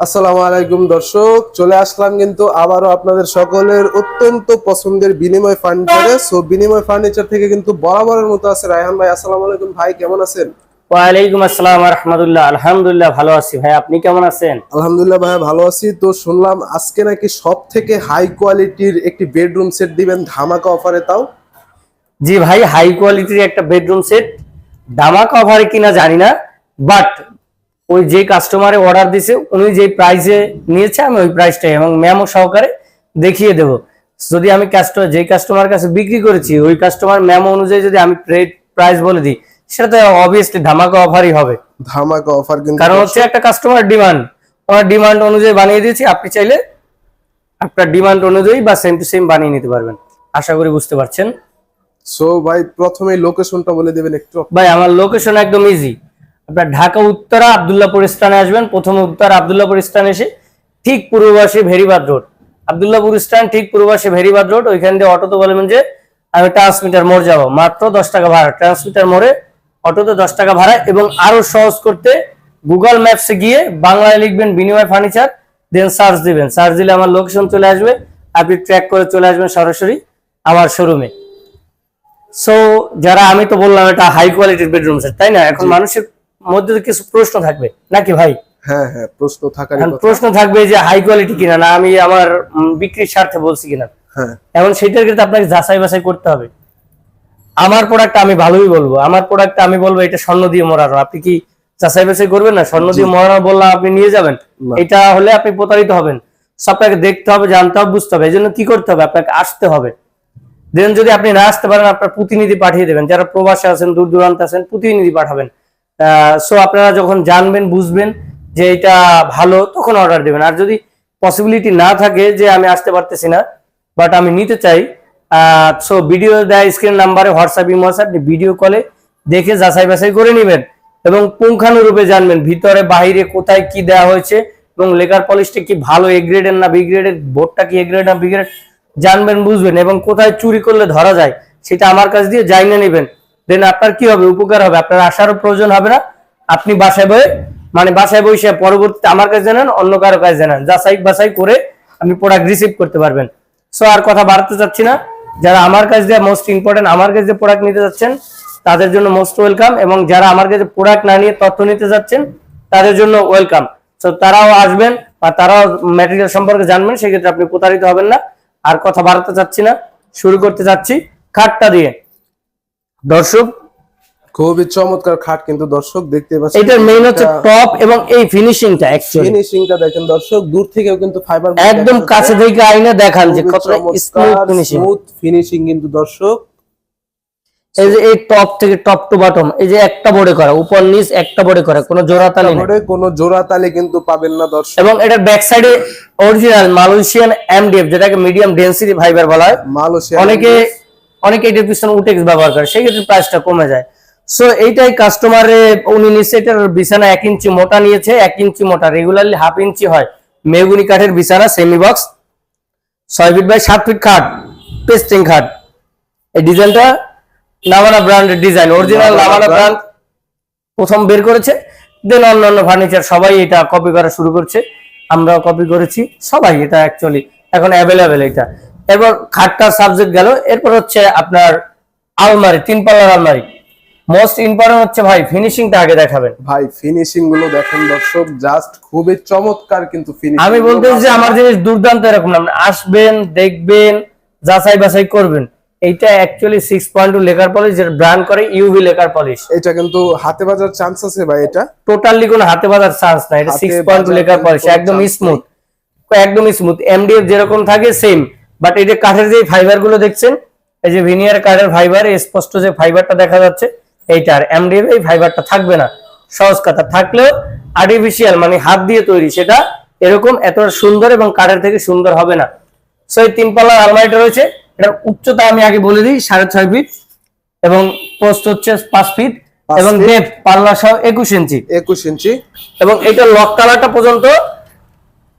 আসসালামু আলাইকুম দর্শক। চলে আসলাম কিন্তু আবারও আপনাদের সকলের অত্যন্ত পছন্দের বিনিময় ফার্নিচারে। সো বিনিময় ফার্নিচার থেকে কিন্তু বরাবরের মতো আছে রায়হান ভাই। আসসালামু আলাইকুম ভাই কেমন আছেন? ওয়ালাইকুম আসসালাম রহমতুল্লাহ। আলহামদুলিল্লাহ ভালো আছি। ভাই আপনি কেমন আছেন? আলহামদুলিল্লাহ ভাই ভালো আছি। তো শুনলাম আজকে নাকি সব থেকে হাই কোয়ালিটির একটি বেডরুম সেট দিবেন ধামাকা অফারে তাও? জি ভাই হাই কোয়ালিটির একটা বেডরুম সেট দামা কভারে কিনা জানি না বাট ওই যে কাস্টমারে অর্ডার দিছে উনি যে প্রাইসে নিয়েছে আমি ওই প্রাইসটাই এবং ম্যামও সহকারে দেখিয়ে দেব। যদি আমি কাস্টমার যে কাস্টমার কাছে বিক্রি করেছি ওই কাস্টমার ম্যাম অনুযায়ী যদি আমি প্রাইস বলে দিই সেটা তো অবভিয়াসলি ধামাকা অফারই হবে। ধামাকা অফার কিন্তু কারণ হচ্ছে একটা কাস্টমার ডিমান্ড ওনার ডিমান্ড অনুযায়ী বানিয়ে দিয়েছি আপনি চাইলে আপনার ডিমান্ড অনুযায়ী বা সেম টু সেম বানিয়ে নিতে পারবেন। আশা করি বুঝতে পারছেন। সো ভাই প্রথমে লোকেশনটা বলে দিবেন একটু। ভাই আমার লোকেশন একদম ইজি আপনার ঢাকা উত্তরা আবদুল্লাপুর স্থানে আসবেন। প্রথমে উত্তর আবদুল্লাপুর স্থানে এসে ঠিক পূর্ববাসী ভেরিবাদ রোড। আবদুল্লাপুর স্থান ঠিক পূর্ববাসী ভেরিবাদ রোড। ওইখান দিয়ে অটোতে বলবেন যে আমি ট্রান্সমিটার মোড় যাব। মাত্র দশ টাকা ভাড়া। ট্রান্সমিটার মোড়ে অটোতে দশ টাকা ভাড়া এবং আরও সহজ করতে গুগল ম্যাপসে গিয়ে বাংলায় লিখবেন বিনিময় ফার্নিচার দেন সার্চ দিবেন। সার্চ দিলে আমার লোকেশন চলে আসবে। আপনি ট্র্যাক করে চলে আসবেন সরাসরি আমার শোরুমে। সো যারা আমি তো বললাম এটা হাই কোয়ালিটির বেডরুম স্যার তাই না? এখন মানুষের মধ্যে কিছু প্রশ্ন থাকবে। নাকি ভাই? হ্যাঁ হ্যাঁ প্রশ্ন থাকবে যে হাই কোয়ালিটি কিনা না আমি আমার বিক্রির স্বার্থে বলছি কিনা। হ্যাঁ। এখন সেটার ক্ষেত্রে আপনাকে যাচাই বাছাই করতে হবে। আমার প্রোডাক্ট আমি ভালোই বলব। আমার প্রোডাক্ট আমি বলব এটা স্বর্ণ দিয়ে মোড়ানো আপনি কি যাচাই বাছাই করবেন না? স্বর্ণ দিয়ে মোড়ানো বললাম আপনি নিয়ে যাবেন। এটা হলে আপনি প্রতারিত হবেন। আপনাকে দেখতে হবে জানতে হবে বুঝতে হবে। এই জন্য কি করতে হবে? আপনাকে আসতে হবে। দেন যদি আপনি না আসতে পারেন আপনার প্রতিনিধি পাঠিয়ে দেবেন। যারা প্রবাসে আছেন দূর দূরান্তে আছেন প্রতিনিধি পাঠাবেন। সো আপনারা যখন জানবেন, বুঝবেন যে এটা ভালো, তখন অর্ডার দেবেন। আর যদি পসিবিলিটি না থাকে যে আমি আসতে পারতেছি না বাট আমি নিতে চাই সো ভিডিও দেয় স্ক্রিন নাম্বারে হোয়াটসঅ্যাপ ইমো আছে আপনি ভিডিও কলে দেখে যাচাই বাছাই করে নেবেন এবং পুঙ্খানুরূপে জানবেন ভিতরে বাইরে কোথায় কি দেওয়া হয়েছে এবং লেকার পলিশটা কি ভালো এ গ্রেডের না বি গ্রেডের বোর্ডটা কি এ গ্রেড না বি গ্রেড জানবেন, বুঝবেন এবং কোথায় চুরি করলে ধরা যায়, সেটা আমার কাছ দিয়ে জানিয়ে নেবেন। দেন আপনার কি হবে? উপকার হবে। আপনার আসারও প্রয়োজন হবে না। আপনি বাসায় বয়ে মানে বাসায় বসে পরবর্তীতে আমার কাছে জানান, অন্য কারও কাছে জানান। যাচাই বাছাই করে আপনি প্রোডাক্ট রিসিভ করতে পারবেন। সো আর কথা বাড়াতে চাচ্ছি না। যারা আমার কাছে দিয়ে মোস্ট ইম্পর্টেন্ট আমার কাছে যে প্রোডাক্ট নিতে যাচ্ছেন, তাদের জন্য মোস্ট ওয়েলকাম এবং যারা আমার কাছে প্রোডাক্ট না নিয়ে তথ্য নিতে যাচ্ছেন, তাদের জন্য ওয়েলকাম সো তারাও আসবেন বা তারাও ম্যাটেরিয়াল সম্পর্কে জানবেন, সেক্ষেত্রে আপনি প্রতারিত হবেন না। আর কথা বাড়াতে চাচ্ছি না। শুরু করতে চাচ্ছি। খাটটা দিয়ে। দর্শক খুবই চমৎকার খাট কিন্তু দর্শক দেখতে পাচ্ছেন। এটার মেইন হচ্ছে টপ এবং এই ফিনিশিংটা অ্যাকচুয়ালি ফিনিশিংটা দেখেন দর্শক দূর থেকেও কিন্তু ফাইবার একদম কাছে থেকে আইনা দেখান যে কতটা স্মুথ ফিনিশিং স্মুথ ফিনিশিং কিন্তু দর্শক। এই যে এই টপ থেকে টপ টু বটম এই যে একটা বোর্ডে করা উপর নিচ একটা বোর্ডে করা কোনো জোড়াতালি নেই। কোনো জোড়া তালে কিন্তু পাবেন না দর্শক। এবং এটা ব্যাক সাইডে অরিজিনাল মালয়েশিয়ান এমডিএফ যেটাকে মিডিয়াম ডেন্সিটি ফাইবার বলা হয়। মালয়েশিয়া অনেকে অনেকে এটার পিছনে উটেক্স ব্যবহার করে সেই ক্ষেত্রে প্রাইসটা কমে যায়। সো এইটাই কাস্টমারে উনি নিচ্ছে এটার বিছানা এক ইঞ্চি মোটা নিয়েছে এক ইঞ্চি মোটা রেগুলারলি হাফ ইঞ্চি হয়। মেগুনি কাঠের বিছানা সেমি বক্স ছয় ফিট বাই সাত ফিট খাট পেস্টিং খাট। এই ডিজাইনটা লাভানা ব্র্যান্ডের ডিজাইন অরিজিনাল লাভানা ব্র্যান্ড প্রথম বের করেছে। দেন অন্যান্য ফার্নিচার সবাই এটা কপি করা শুরু করছে। আমরাও কপি করেছি সবাই এটা অ্যাকচুয়ালি এখন অ্যাভেলেবেল এটা। এরপর খাটটার সাবজেক্ট গেল। এরপর হচ্ছে আপনার আলমারি তিন পাল্লার আলমারি। মোস্ট ইম্পর্টেন্ট হচ্ছে ভাই ফিনিশিংটা আগে দেখাবেন। ভাই ফিনিশিংগুলো দেখেন দর্শক জাস্ট খুবই চমৎকার কিন্তু ফিনিশিং আমি বলতে যে আমার জিনিস দুর্দান্ত এরকম না। আসবেন দেখবেন যাচাই বাছাই করবেন। এইটা actually six point two lacquer polish যেটা ব্র্যান্ড করে ইউভি লেকার পলিশ এটা কিন্তু হাতে বাজার চান্স আছে ভাই এটা? টোটালি কোনো হাতে বাজার চান্স নাই এটা হাতে সিক্স পয়েন্ট বাজার লেকার পলিশ একদম স্মুথ একদম স্মুথ এমডিএফ যেরকম থাকে সেম বাট এই যে কাঠের যে ফাইবারগুলো দেখছেন এই যে ভিনিয়ার কাঠের ফাইবার স্পষ্ট যে ফাইবারটা দেখা যাচ্ছে এইটার এমডিএফ এই ফাইবারটা থাকবে না। সহজ কথা। থাকলেও আর্টিফিশিয়াল মানে হাত দিয়ে তৈরি সেটা এরকম এত সুন্দর এবং কাঠের থেকে সুন্দর হবে না। সো এই তিন পাল্লার আলমারিটা রয়েছে। এটার উচ্চতা আমি আগে বলে দিই সাড়ে ছয় ফিট এবং পোস্ট হচ্ছে পাঁচ ফিট এবং ডেপ পাল্লা সহ একুশ ইঞ্চি একুশ ইঞ্চি এবং এটা লক তালাটা পর্যন্ত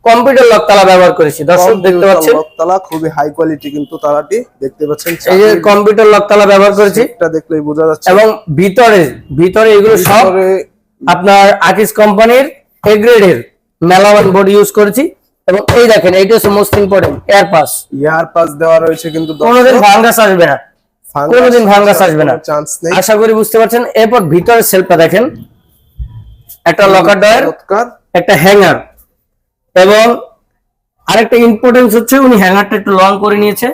কম্পিউটার লক তালা ব্যবহার করেছি দর্শক দেখতে পাচ্ছেন। তালা খুবই হাই কোয়ালিটি কিন্তু তালাটি দেখতে পাচ্ছেন। এই যে কম্পিউটার লক তালা ব্যবহার করেছি। এটা দেখলেই বোঝা যাচ্ছে। এবং ভিতরে ভিতরে এগুলো সব আপনার আকিস কোম্পানির এ গ্রেডের মেলাওয়ান বোর্ড ইউজ করেছি। এবং এই দেখেন এইটা হচ্ছে most important air pass air pass দেওয়া রয়েছে কিন্তু কোনোদিন ভাঙ্গাস আসবে না। কোনোদিন ভাঙ্গাস আসবে না। চান্স নেই। আশা করি বুঝতে পারছেন। এরপর ভিতরের সেলফটা দেখেন। একটা লকার ডয়ার একটা হ্যাঙ্গার এবং আরেকটা ইম্পর্টেন্স হচ্ছে উনি হ্যাঙ্গারটা একটু লং করে নিয়েছে।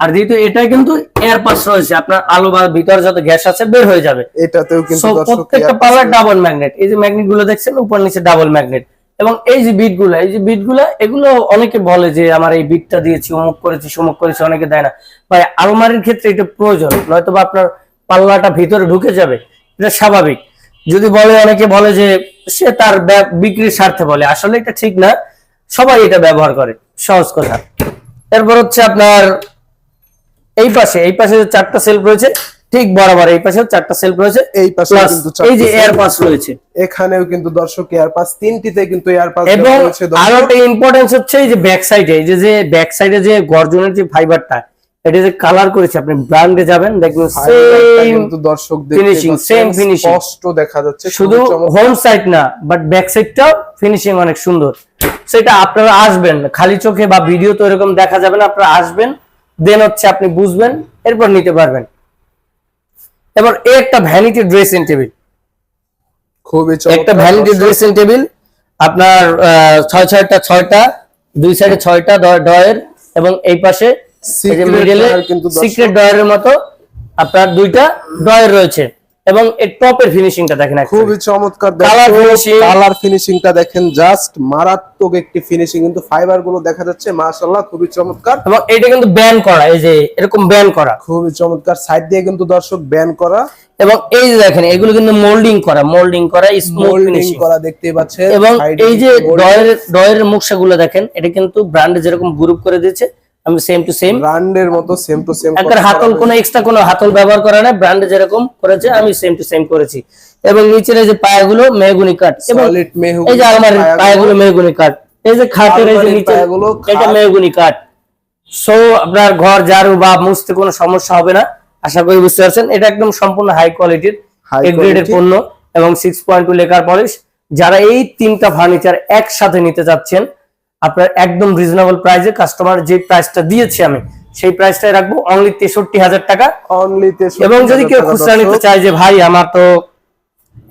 আর দ্বিতীয় এটা কিন্তু এয়ার পাস রয়েছে। আপনার আলো বা ভিতরে যত গ্যাস আছে বের হয়ে যাবে। এটাতেও কিন্তু প্রত্যেকটা পাওয়ার ডাবল ম্যাগনেট এই যে ম্যাগনেটগুলো দেখছেন উপর নিচে ডাবল ম্যাগনেট এবং এই যে বিটগুলা এই যে বিটগুলা এগুলো অনেকে বলে যে আমার এই বিটটা দিয়েছি অমুক করেছি সমুক করেছি। অনেকে দেয় না। ভাই আলমারির ক্ষেত্রে এটা প্রয়োজন। নয়তো বা আপনার পাল্লাটা ভিতরে ঢুকে যাবে। এটা স্বাভাবিক। যদি বলে অনেকে বলে যে সে তার বিক্রির স্বার্থে বলে। আসলে এটা ঠিক না। সবাই এটা ব্যবহার করে সহজ কথা এরপর হচ্ছে আপনার এই পাশে এই পাশে যে চারটা সেলফ রয়েছে ঠিক বরাবর এই পাশে চারটা সেলফ রয়েছে এই পাশে কিন্তু এই যে এয়ার পাস রয়েছে এখানেও কিন্তু দর্শক এয়ার পাস তিনটিতে কিন্তু এয়ার পাস এবং। আরও একটা ইম্পর্টেন্স হচ্ছে এই যে ব্যাক সাইডে এই যে যে ব্যাক সাইডে যে গর্জনের যে ফাইবারটা এটা যে কালার করেছে আপনি ব্র্যান্ডে যাবেন দেখবেন সেম কিন্তু দর্শক দেখতে finishing, পাচ্ছেন, same স্পষ্ট দেখা যাচ্ছে শুধু হোম সাইড না বাট ব্যাক সাইডটাও ফিনিশিং অনেক সুন্দর। সেটা আপনারা আসবেন খালি চোখে বা ভিডিও তো এরকম দেখা যাবে না আপনারা আসবেন দেন হচ্ছে আপনি বুঝবেন এরপর নিতে পারবেন। এবার এই একটা ভ্যানিটি ড্রেসিং টেবিল খুবই একটা ভ্যানিটি ড্রেসিং টেবিল আপনার ছয় ছয়টা ছয়টা দুই সাইডে ছয়টা ডয়ের এবং এই পাশে মিডলে। সিক্রেট ডয়ের মতো আপনার দুইটা ডয়ের রয়েছে এবং এর টপের ফিনিশিংটা দেখেন খুবই চমৎকার Colour finishing। কালার ফিনিশিংটা দেখেন জাস্ট মারাত্মক একটি ফিনিশিং কিন্তু ফাইবারগুলো দেখা যাচ্ছে মাশাআল্লাহ খুবই চমৎকার। এবং এটা কিন্তু ব্যান করা এই যে এরকম ব্যান করা। খুবই চমৎকার। সাইড দিয়ে কিন্তু দর্শক ব্যান করা। এবং এই যে দেখেন এগুলো কিন্তু মোল্ডিং করা মোল্ডিং করা স্মুথ ফিনিশিং করা দেখতে পাচ্ছেন। এবং এই যে। ডয়ের ডয়ের মুখসাগুলো দেখেন এটা কিন্তু ব্র্যান্ডে যেরকম গ্রুপ করে দিয়েছে আমি সেম টু সেম ব্র্যান্ডের মতো সেম টু সেম একবার হাতল কোনো এক্সট্রা কোনো হাতল ব্যবহার করা না ব্র্যান্ডে যেরকম করেছে আমি সেম টু সেম করেছি। এবং নিচের এই যে পায়াগুলো মেহগুনি কাট এবং এই যে আলমারির পায়াগুলো। মেহগুনি কাট এই যে খাটের এই যে নিচে এটা মেহগুনি কাট সো আপনার ঘর ঝাড়ু বা মুছতে কোনো সমস্যা হবে না। আশা করি বুঝতে পারছেন এটা একদম সম্পূর্ণ হাই কোয়ালিটির এ গ্রেডের পণ্য এবং six point two lacquer polish যারা এই তিনটা ফার্নিচার একসাথে নিতে চাচ্ছেন আপনার একদম রিজনেবল প্রাইসে কাস্টমার যে প্রাইসটা দিয়েছি আমি সেই প্রাইসটাই রাখব অনলি তেষট্টি হাজার টাকা। অনলি এবং যদি কেউ খুচরা নিতে চায় যে ভাই আমার তো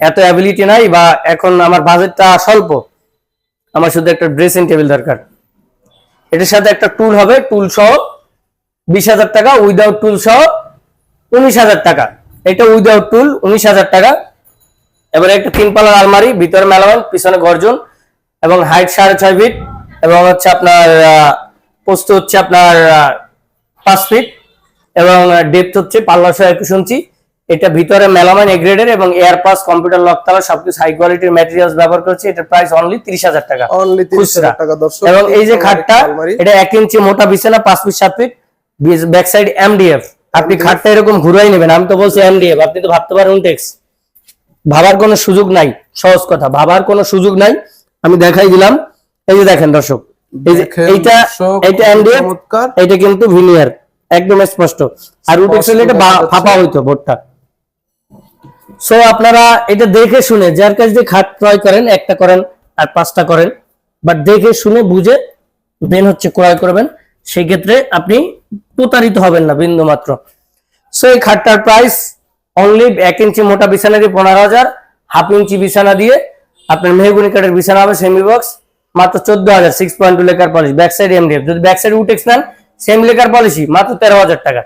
এত অ্যাবিলিটি নাই বা এখন আমার বাজেটটা স্বল্প আমার শুধু একটা ড্রেসিং টেবিল দরকার। এটার সাথে একটা টুল হবে টুল সহ বিশ হাজার টাকা উইদাউট টুল সহ উনিশ হাজার টাকা। এটা উইদাউট টুল উনিশ হাজার টাকা। এবারে একটা তিন পাল্লার আলমারি ভিতরে মেলামান পিছনে গর্জন এবং হাইট সাড়ে ছয় ফিট এবং হচ্ছে আপনার পোস্ত হচ্ছে আপনার পাঁচ ফিট এবং ডেপথ হচ্ছে পাল্লাশো একুশ ইঞ্চি। এটা ভিতরে মেলামাইন এগ্রেডের এবং এয়ার পাস কম্পিউটার লক তালা সবকিছু হাই কোয়ালিটির ম্যাটেরিয়ালস ব্যবহার করছে। এটার প্রাইস অনলি তিরিশ হাজার টাকা। অনলি তিরিশ খুচরা। হাজার টাকা দর্শক। এবং এই যে খাটটা। এটা এক ইঞ্চি মোটা বিছানা পাঁচ ফিট সাত ফিট ব্যাক সাইড এমডিএফ আপনি খাটটা এরকম ঘুরাই নেবেন আমি তো বলছি এমডিএফ আপনি তো ভাবতে পারেন টেক্স ভাবার কোনো সুযোগ নাই সহজ কথা। ভাবার কোনো সুযোগ নাই। আমি দেখাই দিলাম। এই যে দেখেন দর্শক এই যে এইটা এইটা এমডিএফ চমৎকার। এটা কিন্তু ভিনিয়ার একদম স্পষ্ট। আর উটেক্স হলে এটা ফাঁপা হইতো বোর্ডটা। সো আপনারা এটা দেখে শুনে যার কাছে দিয়ে খাট ক্রয় করেন একটা করেন আর পাঁচটা করেন বাট দেখে শুনে বুঝে দেন হচ্ছে ক্রয় করবেন সেই ক্ষেত্রে আপনি প্রতারিত হবেন না বিন্দু মাত্র। সো এই খাটটার প্রাইস অনলি এক ইঞ্চি মোটা বিছানা দিয়ে পনেরো হাজার হাফ ইঞ্চি বিছানা দিয়ে আপনার মেহগুনি কাঠের বিছানা হবে সেমি বক্স মাত্র চোদ্দ হাজার six point two lacquer polish back side MDF যদি ব্যাক সাইড উটেক্স নেন সেম লেকার পলিশি মাত্র তেরো হাজার টাকা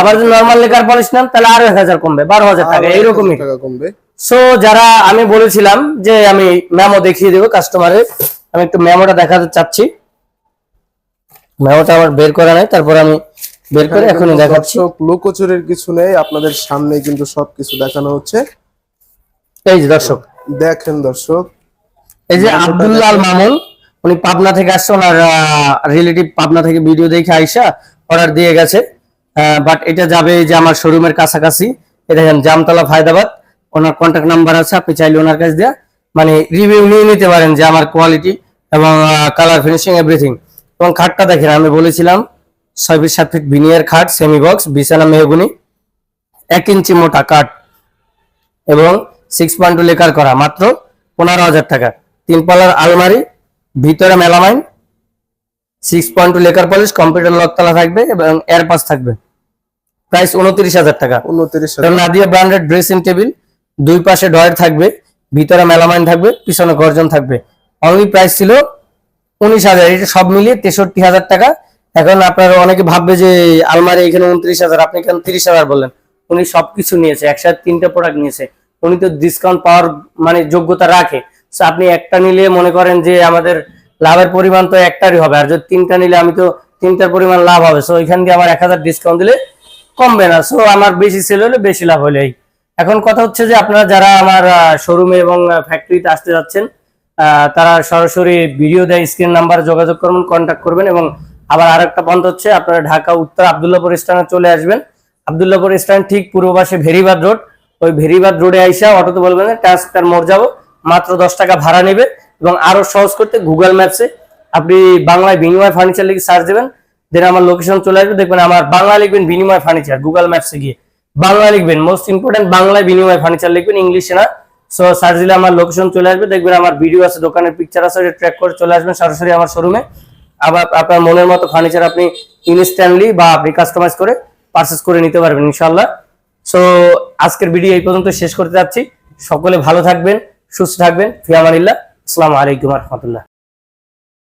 আবার যদি নর্মাল লেকার পলিশ নেন তাহলে আরও এক হাজার কমবে বারো হাজার টাকা এইরকমই। কমবে। সো যারা আমি বলেছিলাম যে আমি মেমো দেখিয়ে দেবো কাস্টমারের আমি একটু মেমোটা দেখাতে চাচ্ছি। মেমোটা আমার বের করা নাই তারপর আমি বের করে এখনই কিন্তু দেখাচ্ছি। লোকচুরের কিছু নেই আপনাদের সামনে কিন্তু সবকিছু দেখানো হচ্ছে। এই যে দর্শক। দেখেন দর্শক এই যে আব্দুল্লাহ আল মামুন উনি পাবনা থেকে আসছে ওনার রিলেটিভ পাবনা থেকে ভিডিও দেখে আইসা অর্ডার দিয়ে গেছে। বাট এটা যাবে এই যে আমার শোরুমের কাছাকাছি। এটা দেখেন Jamtala Faydabad owner contact number আছে আপনি চাইলে ওনার কাছে দেওয়া মানে রিভিউ নিয়ে নিতে পারেন যে আমার কোয়ালিটি এবং কালার ফিনিশিং এভরিথিং এবং খাটটা দেখেন আমি বলেছিলাম ছয় ফিট সাত ফিট ভিনিয়ার খাট সেমি বক্স বিছানা মেহগুনি এক ইঞ্চি মোটা কাঠ এবং সিক্স পয়েন্ট লেকার করা মাত্র পনেরো হাজার টাকা। তিন পাল্লার আলমারি ভিতরে melamine six point two lacquer polish computer লকতলা থাকবে এবং এয়ারপাস থাকবে। প্রাইস উনত্রিশ হাজার টাকা। উনত্রিশ নাদিয়া ব্র্যান্ডেড ড্রেসিং টেবিল দুই পাশে ডয়ার থাকবে ভিতরে মেলামাইন থাকবে পিছনে গর্জন থাকবে। অনলি প্রাইস ছিল উনিশ হাজার এটা সব মিলিয়ে তেষট্টি হাজার টাকা। এখন আপনারা অনেকে ভাববে যে আলমারি এখানে উনত্রিশ হাজার আপনি কেন তিরিশ হাজার বললেন? উনি সবকিছু নিয়েছে একসাথে তিনটা প্রোডাক্ট নিয়েছে। উনি তো ডিসকাউন্ট পাওয়ার মানে যোগ্যতা রাখে। আপনি একটা নিলে মনে করেন যে আমাদের লাভের পরিমাণ তো একটারই হবে। আর যদি তিনটা নিলে আমি তো তিনটার পরিমাণ লাভ হবে। সো এখান দিয়ে আমার এক হাজার ডিসকাউন্ট দিলে কমবে না। সো আমার বেশি সেল হলে বেশি লাভ হলেই। এখন কথা হচ্ছে যে আপনারা যারা আমার শোরুমে এবং ফ্যাক্টরিতে আসতে যাচ্ছেন তারা সরাসরি ভিডিও দেয় স্ক্রিন নাম্বারে যোগাযোগ করবেন কন্ট্যাক্ট করবেন এবং আবার আরেকটা পন্থ হচ্ছে, আপনারা ঢাকা, উত্তর আবদুল্লাপুর স্ট্যান্ডে চলে আসবেন। আবদুল্লাপুর স্ট্যান্ড ঠিক পূর্ব পাশে ভেরিবাদ রোড। ওই ভেরিবাদ রোডে আইসা অটোতে বলবেন ট্রান্সফার মোড় যাব। মাত্র দশ টাকা ভাড়া নেবে এবং আরও সহজ করতে গুগল ম্যাপসে আপনি বাংলায় বিনিময় ফার্নিচার লিখে সার্চ দেবেন দেন আমার লোকেশন চলে আসবে। দেখবেন আমার বাংলা লিখবেন বিনিময় ফার্নিচার গুগল ম্যাপসে গিয়ে। বাংলা লিখবেন মোস্ট ইম্পর্টেন্ট বাংলায় বিনিময় ফার্নিচার লিখবেন ইংলিশে না। সো সার্চ দিলে আমার লোকেশন চলে আসবে। দেখবেন আমার ভিডিও আছে, দোকানের পিকচার আছে ট্র্যাক করে চলে আসবেন সরাসরি আমার শোরুমে আবার আপনার মনের মতো ফার্নিচার আপনি ইনস্ট্যান্টলি বা আপনি কাস্টমাইজ করে পারচেস করে নিতে পারবেন ইনশাল্লাহ সো আজকের ভিডিও এই পর্যন্ত শেষ করতে যাচ্ছি। সকলে ভালো থাকবেন। সুস্থ থাকবেন ফিয়ামানিল্লাহ আসসালামু আলাইকুম রহমতুল্লাহ।